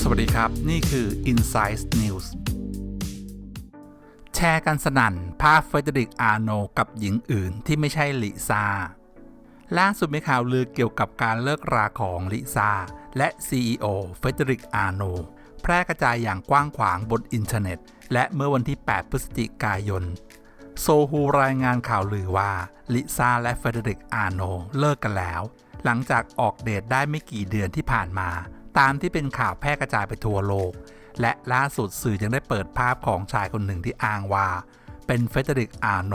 สวัสดีครับ นี่คือ Insight News แชร์กันสนั่น ภาพเฟเดริกอาร์โนกับหญิงอื่นที่ไม่ใช่ลิซาล่าสุดมีข่าวลือเกี่ยวกับการเลิกราของลิซาและ CEO เฟเดริกอาร์โนแพร่กระจายอย่างกว้างขวางบนอินเทอร์เน็ต และเมื่อวันที่ 8 พฤศจิกายน โซฮูรายงานข่าวลือว่า ลิซ่าและเฟเดริกอาร์โนเลิกกันแล้ว หลังจากออกเดทได้ไม่กี่เดือนที่ผ่านมา ตามที่เป็นข่าวแพร่กระจายไปทั่วโลก และล่าสุดสื่อยังได้เปิดภาพของชายคนหนึ่งที่อ้างว่า เป็นเฟเดริกอาร์โน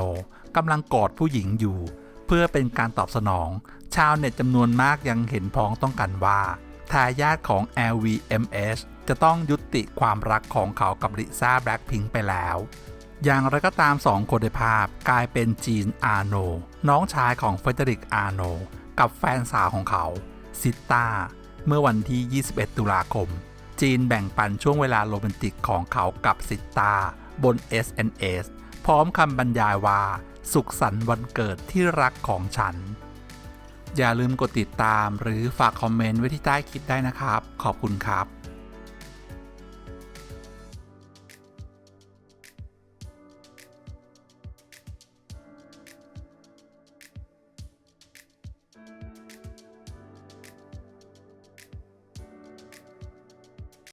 กำลังกอดผู้หญิงอยู่ เพื่อเป็นการตอบสนอง ชาวเน็ตจำนวนมากยังเห็นพ้องต้องกันว่าทายาทของ LVMH จะต้องยุติความรักของเขากับลิซ่าแบล็คพิงค์ไปแล้ว อย่างไรก็ตามสองคนในภาพกลายเป็นจีนอาร์โน น้องชายของเฟเดริกอาร์โน กับแฟนสาวของเขาซิต้าเมื่อวันที่ 21 ตุลาคม จีนแบ่งปันช่วงเวลาโรแมนติกของเขากับซิต้าบน SNS พร้อมคำบรรยายว่า สุขสันต์วันเกิดที่รักของฉัน อย่าลืมกดติดตามหรือฝากคอมเมนต์ไว้ที่ใต้คลิปได้นะครับ ขอบคุณครับ